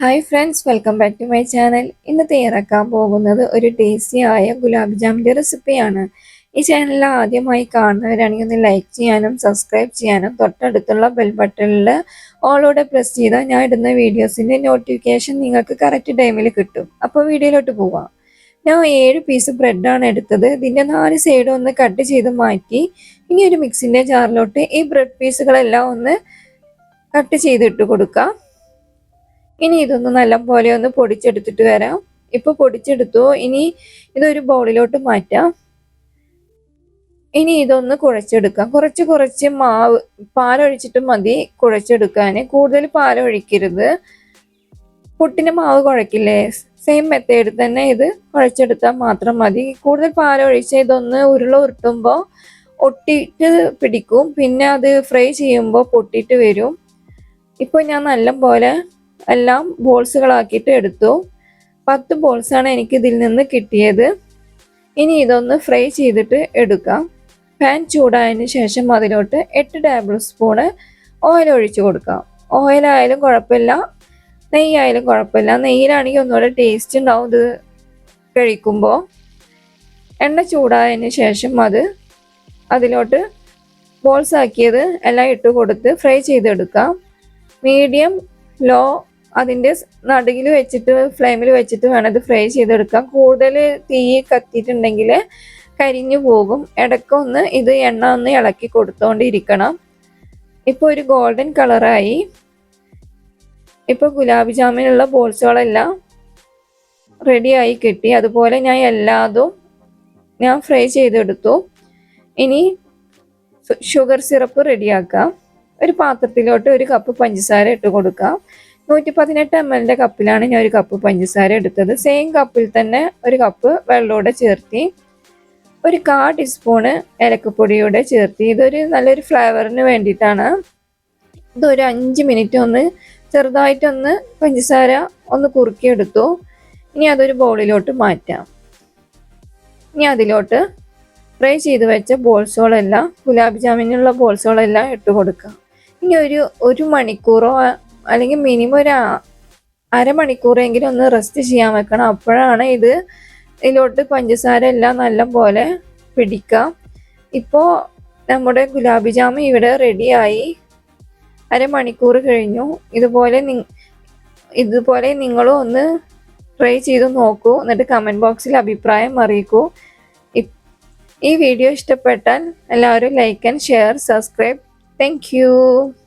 Hi friends welcome back to my channel ഇന്ന് തയ്യാറാക്കാൻ പോകുന്നത് ഒരു ടേസ്റ്റിയായ ഗുലാബ് ജാമിന്റെ റെസിപ്പിയാണ് ഈ ചാനൽ ആദ്യമായി കാണുന്നവരാണെങ്കിൽ ഒന്ന് ലൈക്ക് ചെയ്യാനും സബ്സ്ക്രൈബ് ചെയ്യാനും തൊട്ടടുത്തുള്ള ബെൽ ബട്ടണിൽ ഓളോടെ പ്രസ് ചെയ്താൽ ഞാൻ ഇടുന്ന വീഡിയോസിന്റെ നോട്ടിഫിക്കേഷൻ നിങ്ങൾക്ക് കറക്റ്റ് ടൈമിൽ കിട്ടും. അപ്പോൾ വീഡിയോയിലോട്ട് പോവാം. ഞാൻ ഏഴ് പീസ് ബ്രെഡാണ് എടുത്തത്. ഇതിന്റെ നാല് സൈഡും ഒന്ന് കട്ട് ചെയ്ത് മാറ്റി. ഇനി ഒരു മിക്സിന്റെ ജാറിലോട്ട് ഈ ബ്രെഡ് പീസുകളെല്ലാം ഒന്ന് കട്ട് ചെയ്തിട്ട് കൊടുക്കാം. ഇനി ഇതൊന്ന് നല്ല പോലെ ഒന്ന് പൊടിച്ചെടുത്തിട്ട് വരാം. ഇപ്പൊ പൊടിച്ചെടുത്തു. ഇനി ഇതൊരു ബൗളിലോട്ട് മാറ്റാം. ഇനി ഇതൊന്ന് കുഴച്ചെടുക്കാം. കുറച്ച് കുറച്ച് മാവ് പാലൊഴിച്ചിട്ട് മതി കുഴച്ചെടുക്കാൻ കൂടുതൽ പാലൊഴിക്കരുത്. പുട്ടിന് മാവ് കുഴക്കില്ലേ? സെയിം മെത്തേഡ് തന്നെ ഇത് കുഴച്ചെടുത്താൽ മാത്രം മതി. കൂടുതൽ പാലൊഴിച്ച് ഇതൊന്ന് ഉരുള ഉരുട്ടുമ്പോൾ ഒട്ടിയിട്ട് പിടിക്കും. പിന്നെ അത് ഫ്രൈ ചെയ്യുമ്പോൾ പൊട്ടിയിട്ട് വരും. ഇപ്പോൾ ഞാൻ നല്ല പോലെ എല്ലാം ബോൾസുകളാക്കിയിട്ട് എടുത്തു. പത്ത് ബോൾസാണ് എനിക്ക് ഇതിൽ നിന്ന് കിട്ടിയത്. ഇനി ഇതൊന്ന് ഫ്രൈ ചെയ്തിട്ട് എടുക്കാം. പാൻ ചൂടായതിന് ശേഷം അതിലോട്ട് എട്ട് ടേബിൾ സ്പൂണ് ഓയിൽ ഒഴിച്ചു കൊടുക്കാം. ഓയിലായാലും കുഴപ്പമില്ല നെയ്യായാലും കുഴപ്പമില്ല. നെയ്യിലാണെങ്കിൽ ഒന്നുകൂടെ ടേസ്റ്റ് ഉണ്ടാവും ഇത് കഴിക്കുമ്പോൾ. എണ്ണ ചൂടായതിന് ശേഷം അത് അതിലോട്ട് ബോൾസ് ആക്കിയത് എല്ലാം ഇട്ട് കൊടുത്ത് ഫ്രൈ ചെയ്തെടുക്കാം. മീഡിയം ലോ അതിന്റെ നടുകിൽ വെച്ചിട്ട് ഫ്ലെയിമിൽ വെച്ചിട്ട് വേണം ഇത് ഫ്രൈ ചെയ്തെടുക്കാം കൂടുതൽ തീ കത്തിയിട്ടുണ്ടെങ്കിൽ കരിഞ്ഞു പോകും. ഇടയ്ക്കൊന്ന് ഇത് എണ്ണ ഒന്ന് ഇളക്കി കൊടുത്തുകൊണ്ടിരിക്കണം ഇപ്പോൾ ഒരു ഗോൾഡൻ കളറായി ഇപ്പോൾ ഗുലാബ് ജാമിനുള്ള ബോൾസുകളെല്ലാം റെഡിയായി കിട്ടി. അതുപോലെ ഞാൻ എല്ലാതും ഞാൻ ഫ്രൈ ചെയ്തെടുത്തു. ഇനി ഷുഗർ സിറപ്പ് റെഡിയാക്കാം ഒരു പാത്രത്തിലോട്ട് ഒരു കപ്പ് പഞ്ചസാര ഇട്ട് കൊടുക്കാം. നൂറ്റി പതിനെട്ട് എം എല്ലിന്റെ കപ്പിലാണ് ഞാൻ ഒരു കപ്പ് പഞ്ചസാര എടുത്തത്. സെയിം കപ്പിൽ തന്നെ ഒരു കപ്പ് വെള്ളമൂടെ ചേർത്തി ഒരു കാ ടീസ്പൂണ് ഏലക്കപ്പൊടിയൂടെ ചേർത്തി. ഇതൊരു നല്ലൊരു ഫ്ലേവറിന് വേണ്ടിയിട്ടാണ്. ഇതൊരു അഞ്ച് മിനിറ്റ് ഒന്ന് ചെറുതായിട്ടൊന്ന് പഞ്ചസാര ഒന്ന് കുറുക്കിയെടുത്തു. ഇനി അതൊരു ബോളിലോട്ട് മാറ്റാം. ഇനി അതിലോട്ട് ഫ്രൈ ചെയ്ത് വെച്ച ബോൾസുകളെല്ലാം ഗുലാബ് ജാമിനുള്ള ബോൾസുകളെല്ലാം ഇട്ട് കൊടുക്കുക ഇനി ഒരു ഒരു മണിക്കൂറോ അല്ലെങ്കിൽ മിനിമം ഒരു അരമണിക്കൂറെങ്കിലും ഒന്ന് റെസ്റ്റ് ചെയ്യാൻ വെക്കണം. അപ്പോഴാണ് ഇത് ഇതിലോട്ട് പഞ്ചസാര എല്ലാം നല്ല പോലെ പിടിക്കുക. ഇപ്പോൾ നമ്മുടെ ഗുലാബി ജാമ് ഇവിടെ റെഡിയായി അരമണിക്കൂർ കഴിഞ്ഞു. ഇതുപോലെ നി ഇതുപോലെ നിങ്ങളും ഒന്ന് ട്രൈ ചെയ്ത് നോക്കൂ. എന്നിട്ട് കമന്റ് ബോക്സിൽ അഭിപ്രായം അറിയിക്കൂ. ഈ വീഡിയോ ഇഷ്ടപ്പെട്ടാൽ എല്ലാവരും like and share subscribe thank